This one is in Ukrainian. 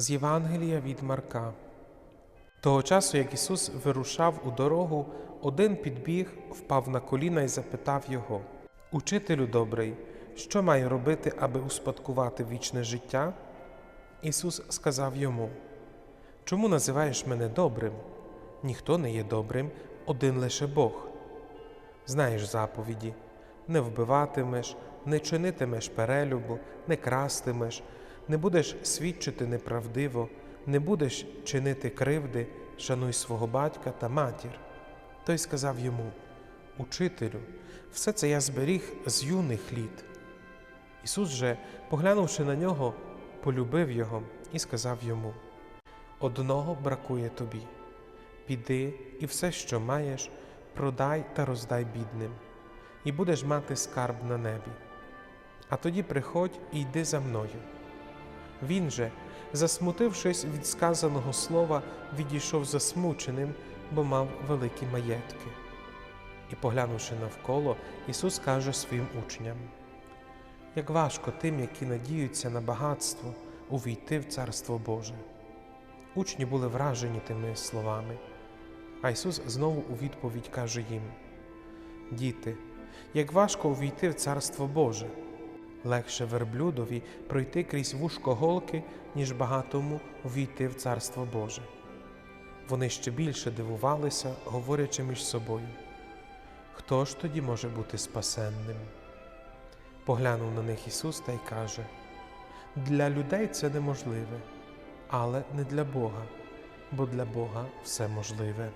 З Євангелія від Марка. Того часу, як Ісус вирушав у дорогу, один підбіг, впав на коліна і запитав його: Учителю добрий, що маю робити, аби успадкувати вічне життя? Ісус сказав йому: Чому називаєш мене добрим? Ніхто не є добрим, один лише Бог. Знаєш заповіді: не вбиватимеш, не чинитимеш перелюбу, не крастимеш, не будеш свідчити неправдиво, не будеш чинити кривди, шануй свого батька та матір. Той сказав йому: Учителю, все це я зберіг з юних літ. Ісус же, поглянувши на нього, полюбив його і сказав йому: Одного бракує тобі. Піди і все, що маєш, продай та роздай бідним, і будеш мати скарб на небі. А тоді приходь і йди за мною. Він же, засмутившись від сказаного слова, відійшов засмученим, бо мав великі маєтки. І, поглянувши навколо, Ісус каже своїм учням: Як важко тим, які надіються на багатство, увійти в Царство Боже. Учні були вражені тими словами. А Ісус знову у відповідь каже їм: Діти, як важко увійти в Царство Боже, легше верблюдові пройти крізь вушко голки, ніж багатому увійти в Царство Боже. Вони ще більше дивувалися, говорячи між собою. Хто ж тоді може бути спасенним? Поглянув на них Ісус та й каже: Для людей це неможливе, але не для Бога, бо для Бога все можливе.